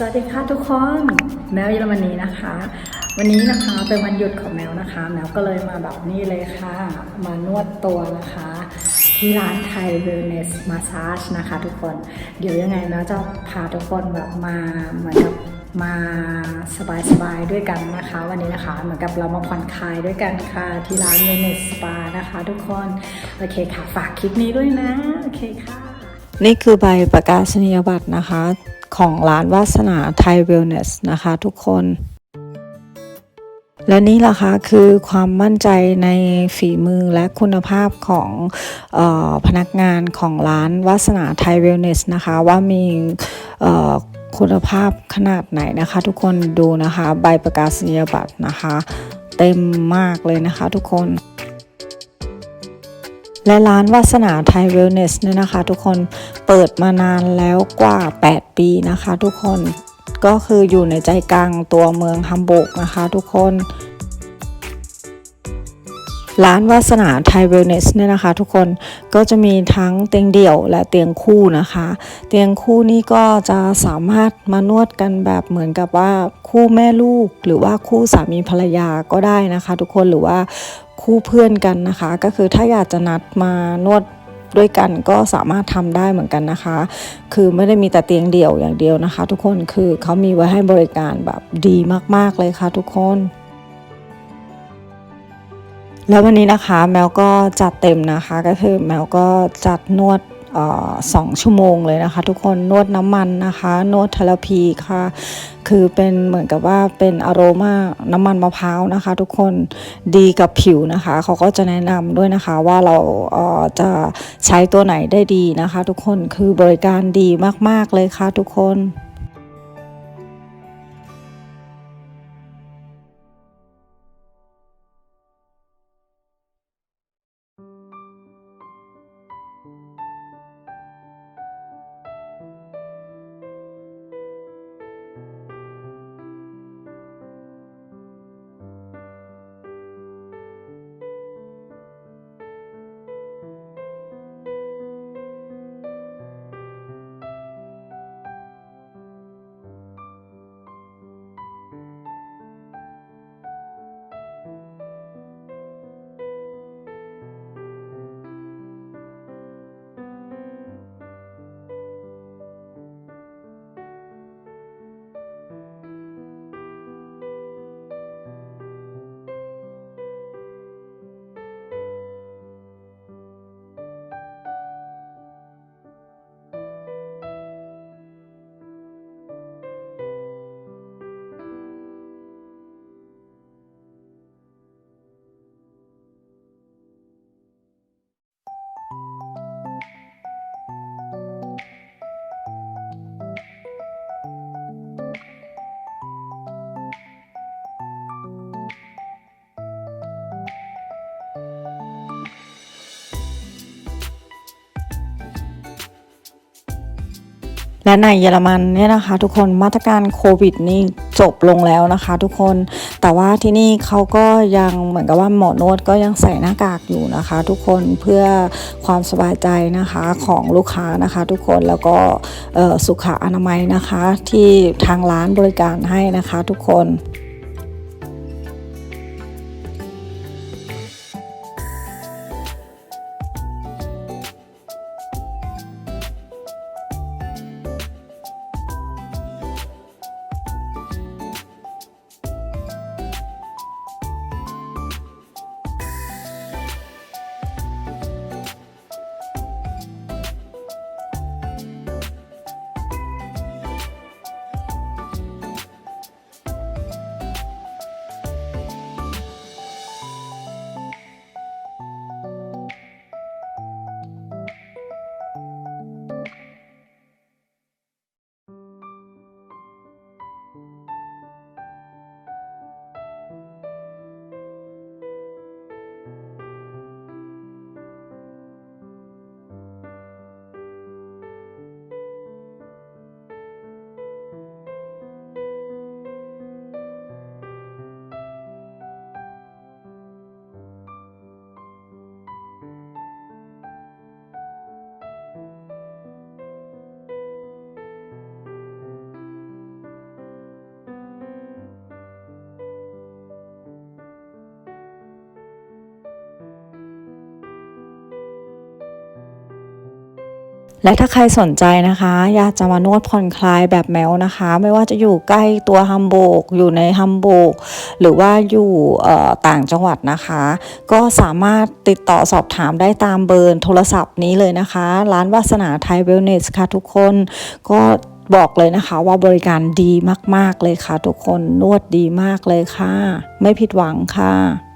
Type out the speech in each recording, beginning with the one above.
สวัสดีค่ะทุกคนแมวเยอรมนีนะคะ วันนี้นะคะเป็นวันหยุดของแมวนะคะ แมวก็เลยมาแบบนี้เลยค่ะ มานวดตัวนะคะ ที่ร้านไทยเวลเนสมาซาจนะคะ ทุกคนเดี๋ยวยังไงแมวจะพาทุกคนแบบมาเหมือนกับมาสบายๆด้วยกันนะคะ วันนี้นะคะเหมือนกับเรามาผ่อนคลายด้วยกันค่ะที่ร้านเวลเนสสปานะคะ ทุกคนโอเคค่ะฝากคลิปนี้ด้วยนะโอเคค่ะ นี่คือใบประกาศนียบัตรนะคะ ของร้านวาสนาไทยเวลเนสนะคะทุกคน และนี่ล่ะคะคือความมั่นใจในฝีมือและคุณภาพของออพนักงานของร้านวาสนาไทยเวลเนสนะคะว่ามีคุณภาพขนาดไหนนะคะ ทุกคนดูนะคะ ใบประกาศนียบัตรนะคะ เต็มมากเลยนะคะทุกคน และร้านวาสนาไทยเวลเนสเนี่ยนะคะ ทุกคนเปิดมานานแล้วกว่า 8 ปีนะคะ ทุกคนก็คืออยู่ในใจกลางตัวเมืองฮัมบูร์กนะคะ ทุกคน ร้านวาสนาไทยเวลเนสเนี่ยนะคะ ทุกคนก็จะมีทั้งเตียงเดี่ยวและเตียงคู่นะคะ เตียงคู่นี่ก็จะสามารถมานวดกันแบบเหมือนกับว่าคู่แม่ลูก หรือว่าคู่สามีภรรยาก็ได้นะคะ ทุกคนหรือว่าคู่เพื่อนกันนะคะ ก็คือถ้าอยากจะนัดมานวดด้วยกันก็สามารถทำได้เหมือนกันนะคะ คือไม่ได้มีแต่เตียงเดี่ยวอย่างเดียวนะคะ ทุกคนคือเขามีไว้ให้บริการแบบดีมาก ๆเลยค่ะทุกคน แล้ววันนี้นะคะแมวก็จัดเต็มนะคะก็คือแมวก็จัดนวดสองชั่วโมงเลยนะคะ ทุกคนนวดน้ำมันนะคะ นวดเทเลพีค่ะ คือเป็นเหมือนกับว่าเป็นอโรมาน้ำมันมะพร้าวนะคะ ทุกคนดีกับผิวนะคะ เขาก็จะแนะนำด้วยนะคะว่าเราเจะใช้ตัวไหนได้ดีนะคะ ทุกคนคือบริการดีมากๆเลยค่ะทุกคน และในเยอรมันเนี่ยนะคะ ทุกคนมาตรการโควิดนี่จบลงแล้วนะคะ ทุกคนแต่ว่าที่นี่เขาก็ยังเหมือนกับว่าหมอนวดก็ยังใส่หน้ากากอยู่นะคะ ทุกคนเพื่อความสบายใจนะคะของลูกค้านะคะ ทุกคนแล้วก็สุขอนามัยนะคะ ที่ทางร้านบริการให้นะคะ ทุกคน และถ้าใครสนใจนะคะ อยากจะมานวดผ่อนคลายแบบแมวนะคะ ไม่ว่าจะอยู่ใกล้ตัวฮัมโบกอยู่ในฮัมโบกหรือว่าอยู่ต่างจังหวัดนะคะ ก็สามารถติดต่อสอบถามได้ตามเบอร์โทรศัพท์นี้เลยนะคะ ร้านวาสนาไทยเวลเนสค่ะทุกคนก็บอกเลยนะคะว่าบริการดีมาก ๆ เลยค่ะ ทุกคนนวดดีมากเลยค่ะ ไม่ผิดหวังค่ะ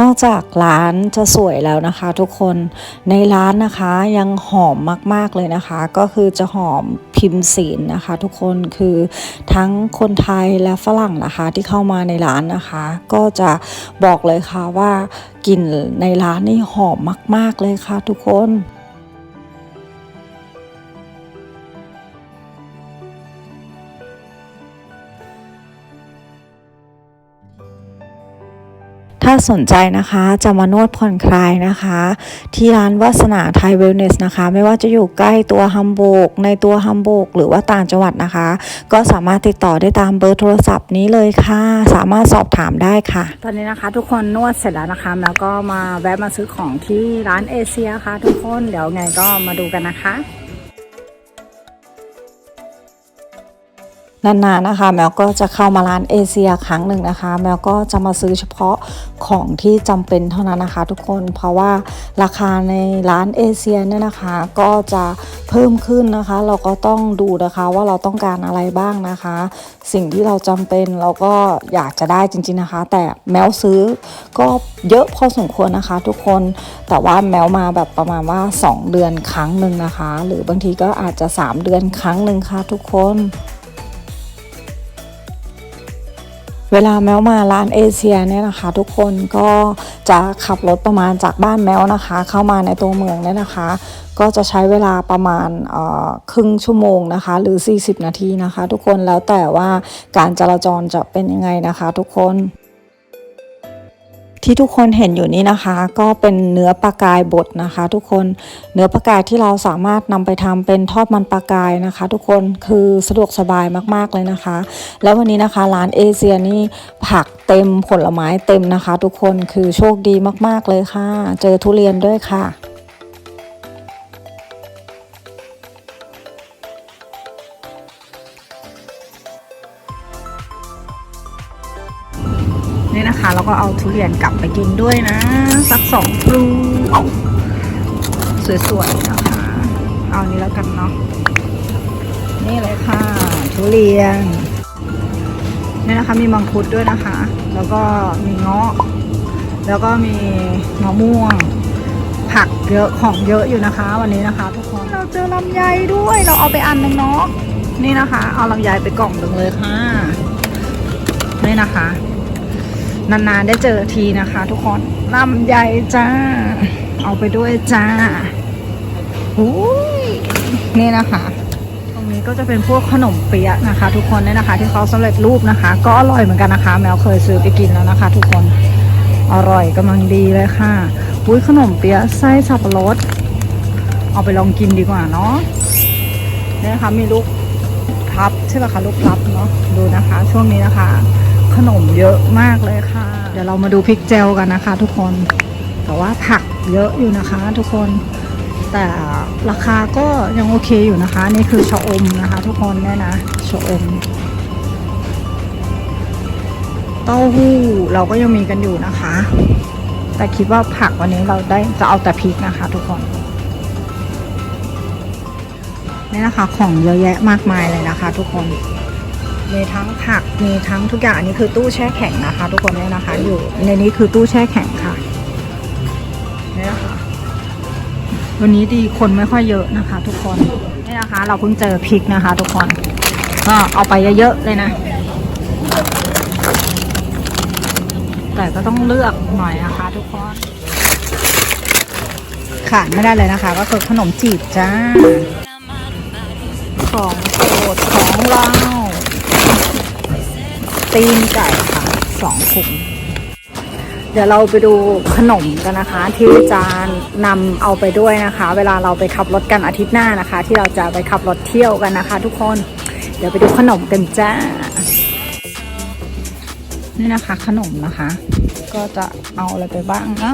นอกจากร้านจะสวยแล้วนะคะ ทุกคนในร้านนะคะยังหอมมาก ๆเลยนะคะ ก็คือจะหอมพิมพ์ศีลนะคะ ทุกคนคือทั้งคนไทยและฝรั่งนะคะที่เข้ามาในร้านนะคะ ก็จะบอกเลยค่ะว่ากลิ่นในร้านนี่หอมมาก ๆเลยค่ะ ทุกคนาสนใจนะคะจะมานวดผ่อนคลายนะคะ ที่ร้านวาสนาไทยเวลเนสนะคะ ไม่ว่าจะอยู่ใกล้ตัวฮัมโบก ในตัวฮัมโบก หรือว่าต่างจังหวัดนะคะ ก็สามารถติดต่อได้ตามเบอร์โทรศัพท์นี้เลยค่ะ สามารถสอบถามได้ค่ะ ตอนนี้นะคะทุกคนนวดเสร็จแล้วนะคะ แล้วก็มาแวะมาซื้อของที่ร้านเอเชียค่ะ ทุกคนเดี๋ยวไงก็มาดูกันนะคะ นานๆนะคะแมวก็จะเข้ามาร้านเอเชียครั้งหนึ่งนะคะแมวก็จะมาซื้อเฉพาะของที่จำเป็นเท่านั้นนะคะ ทุกคนเพราะว่าราคาในร้านเอเชียเนี่ยนะคะก็จะเพิ่มขึ้นนะคะ เราก็ต้องดูนะคะว่าเราต้องการอะไรบ้างนะคะ สิ่งที่เราจำเป็นเราก็อยากจะได้จริง ๆนะคะ แต่แมวซื้อก็เยอะพอสมควรนะคะ ทุกคนแต่ว่าแมวมาแบบประมาณว่า 2 เดือนครั้งหนึ่งนะคะ หรือบางทีก็อาจจะ 3 เดือนครั้งหนึ่งค่ะทุกคน เวลาแมวมาร้านเอเชียเนี่ยนะคะ ทุกคนก็จะขับรถประมาณจากบ้านแมวนะคะ เข้ามาในตัวเมืองเนี่ยนะคะ ก็จะใช้เวลาประมาณครึ่งชั่วโมงนะคะ หรือ 40 นาทีนะคะ ทุกคนแล้วแต่ว่าการจราจรจะเป็นยังไงนะคะ ทุกคน ที่ทุกคนเห็นอยู่นี้นะคะ ก็เป็นเนื้อปลากายบดนะคะ ทุกคนเนื้อปลากายที่เราสามารถนำไปทำเป็นทอดมันปลากายนะคะ ทุกคนคือสะดวกสบายมากๆเลยนะคะ แล้ววันนี้นะคะร้านเอเชียนี่ผักเต็มผลไม้เต็มนะคะ ทุกคนคือโชคดีมากๆเลยค่ะ เจอทุเรียนด้วยค่ะ เรียนกลับไปกินด้วยนะ สักสองพลูสวยๆนะคะ เอานี้แล้วกันเนาะนี่เลยค่ะ ทุเรียนนี่นะคะมีมังคุดด้วยนะคะ แล้วก็มีเงาะแล้วก็มีมะม่วง ผักเยอะของเยอะอยู่นะคะ วันนี้นะคะทุกคนเราเจอลำไยด้วยเราเอาไปอันหนึงเนาะนี่นะคะ เอาลำไยไปกล่องหนึ่งเลยค่ะนี่นะคะ นานๆได้เจอทีนะคะ ทุกคนลำใหญ่จ้า เอาไปด้วยจ้าอุ้ยนี่นะคะ ตรงนี้ก็จะเป็นพวกขนมเปี๊ยะนะคะ ทุกคนเนี่ยนะคะ ที่เขาสำเร็จรูปนะคะ ก็อร่อยเหมือนกันนะคะ แมวเคยซื้อไปกินแล้วนะคะ ทุกคนอร่อยกำลังดีเลยค่ะอุ้ยขนมเปี๊ยะไส้สับปะรด เอาไปลองกินดีกว่าเนาะนี่นะคะมีลูกพลับใช่ป่ะคะลูกพลับเนาะดูนะคะ ช่วงนี้นะคะ ขนมเยอะมากเลยค่ะ เดี๋ยวเรามาดูพริกเจลกันนะคะ ทุกคน แต่ว่าผักเยอะอยู่นะคะ ทุกคน แต่ราคาก็ยังโอเคอยู่นะคะ นี่คือชะอมนะคะ ทุกคนเนี่ยนะชะอม เต้าหู้เราก็ยังมีกันอยู่นะคะ แต่คิดว่าผักวันนี้เราได้จะเอาแต่พริกนะคะ ทุกคนนี่นะคะของเยอะแยะมากมายเลยนะคะ ทุกคน มีทั้งผักมีทั้งทุกอย่างอันนี้คือตู้แช่แข็งนะคะ ทุกคนเนี่ยนะคะ อยู่ในนี้คือตู้แช่แข็งค่ะนี่นะคะ วันนี้ดีคนไม่ค่อยเยอะนะคะ ทุกคนนี่นะคะ เราเพิ่งเจอพริกนะคะ ทุกคนก็เอาไปเยอะๆเลยนะ แต่ก็ต้องเลือกหน่อยนะคะ ทุกคนขาดไม่ได้เลยนะคะ ก็คือขนมจีบจ้าของโปรดของเรา ตีนไก่ค่ะสองถุงเดี๋ยวเราไปดูขนมกันนะคะ ที่จะนำเอาไปด้วยนะคะ เวลาเราไปขับรถกันอาทิตย์หน้านะคะ ที่เราจะไปขับรถเที่ยวกันนะคะ ทุกคนเดี๋ยวไปดูขนมกันจ้านี่นะคะขนมนะคะ ก็จะเอาอะไรไปบ้างนะ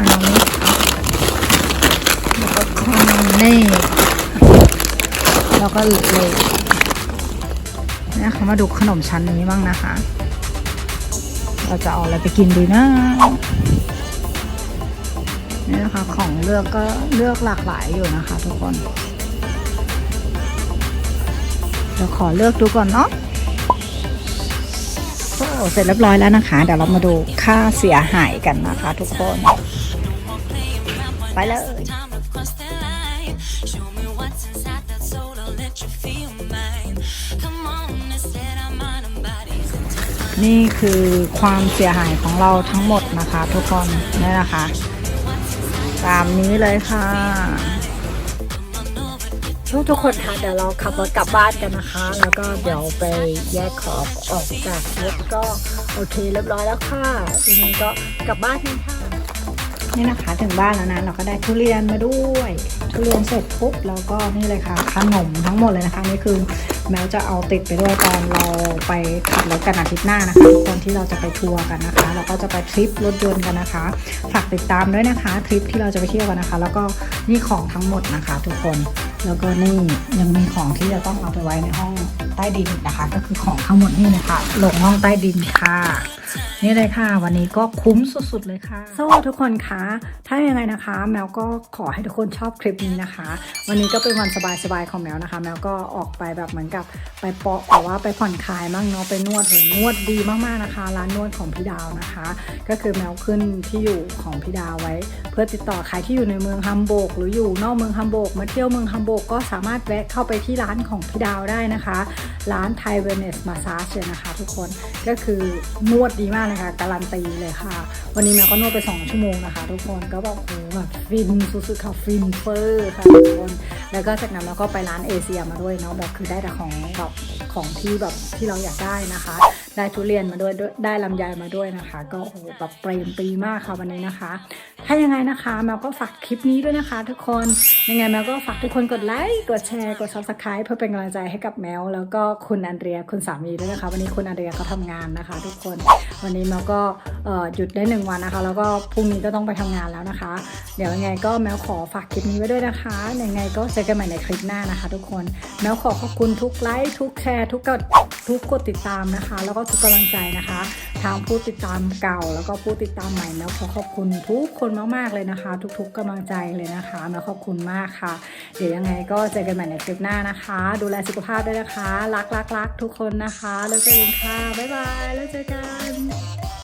านามิแล้วก็คอนเน่แล้วก็เลยนี่นะคะมาดูขนมชั้นนี้บ้างนะคะ เราจะเอาอะไรไปกินดีนะนี่นะคะของเลือกก็เลือกหลากหลายอยู่นะคะ ทุกคนเดี๋ยวขอเลือกดูก่อนเนาะโอ้เสร็จเรียบร้อยแล้วนะคะ เดี๋ยวเรามาดูค่าเสียหายกันนะคะ ทุกคน ไปเลย time to cross the line. Show me what's inside that soul. I'll let you feel mine. Come on, instead I'm mind and bodies. นี่คือความเสียหายของเราทั้งหมดนะคะ ทุกคนนี่นะคะ ตามนี้เลยค่ะทุกทุกคนคะเดี๋ยวเราขับรถกลับบ้านกันนะคะ แล้วก็เดี๋ยวไปแยกของออกจากรถก็โอเคเรียบร้อยแล้วค่ะทีนี้ก็กลับบ้านกันค่ะ นี่นะคะถึงบ้านแล้วนะเราก็ได้ทุเรียนมาด้วยทุเรียนเสร็จปุ๊บเราก็นี่เลยค่ะขนมทั้งหมดเลยนะคะนี่คือแมวจะเอาติดไปด้วยตอนเราไปขับรถกันอาทิตย์หน้านะคะทุกคนที่เราจะไปทัวร์กันนะคะเราก็จะไปทริปรถยนต์กันนะคะฝากติดตามด้วยนะคะทริปที่เราจะไปเที่ยวกันนะคะ แล้วก็นี่ของทั้งหมดนะคะ ทุกคน แล้วก็นี่ยังมีของที่จะต้องเอาไปไว้ในห้องใต้ดินนะคะ ก็คือของทั้งหมดนี่นะคะลงห้องใต้ดินค่ะ นี่เลยค่ะ วันนี้ก็คุ้มสุดๆเลยค่ะสวัสดีทุกคนคะถ้ายังไงนะคะ แมวก็ขอให้ทุกคนชอบคลิปนี้นะคะ วันนี้ก็เป็นวันสบายๆของแมวนะคะ แมวก็ออกไปแบบเหมือนกับไปเปาะแต่ว่าไปผ่อนคลายมั่งเนาะไปนวดโหนวดดีมากๆนะคะ ร้านนวดของพี่ดาวนะคะ ก็คือแมวขึ้นที่อยู่ของพี่ดาวไว้ เพื่อติดต่อใครที่อยู่ในเมืองฮัมโบกหรืออยู่นอกเมืองฮัมโบกมาเที่ยวเมืองฮัมบกก็สามารถแวะเข้าไปที่ร้านของพี่ดาวได้นะคะ ร้านไทเวเนสมาซาจนะคะทุกคนก็คือนวดดีมากเลยค่ะการันตีเลยค่ะ วันนี้แมวก็นวดไป 2 ชั่วโมงนะคะ ทุกคนก็บอกโอ้โหแบบฟินสุดๆค่ะฟินเฟอร์ค่ะทุกคนแล้วก็จากนั้นเราก็ไปร้านเอเชียมาด้วยเนาะแบบคือได้แต่ของแบบของที่แบบที่เราอยากได้นะคะ ได้ทุเรียนมาด้วยได้ลำไยมาด้วยนะคะ ก็โอ้โหแบบเปรมปีมากค่ะวันนี้นะคะ ถ้ายังไงนะคะแมวก็ฝากคลิปนี้ด้วยนะคะ ทุกคนยังไงแมวก็ฝากทุกคนกดไลค์กดแชร์กด subscribe เพื่อเป็นกำลังใจให้กับแมวแล้วก็คุณอันเดียคุณสามีด้วยนะคะ วันนี้คุณอันเดียเขาทำงานนะคะ ทุกคนวันนี้แมวก็หยุดได้หนึ่งวันนะคะ แล้วก็พรุ่งนี้ก็ต้องไปทำงานแล้วนะคะ เดี๋ยวยังไงก็แมวขอฝากคลิปนี้ไว้ด้วยนะคะยังไงก็เจอกันใหม่ในคลิปหน้านะคะ ทุกคนแมวขอขอบคุณทุกไลค์ทุกแชร์ทุกกดทุกกดติดตามนะคะ แล้วก็ทุกกำลังใจนะคะทางผู้ติดตามเก่า แล้วก็ผู้ติดตามใหม่แมวขอขอบคุณทุกคนมากๆเลยนะคะ ทุกๆกำลังใจเลยนะคะแมวขอบคุณมากค่ะ เดี๋ยวยังไงก็เจอกันใหม่ในคลิปหน้านะคะ ดูแลสุขภาพด้วยนะคะ รักรักรักทุกคนนะคะ แล้วเจอกันค่ะบ๊ายบายแล้วเจอกัน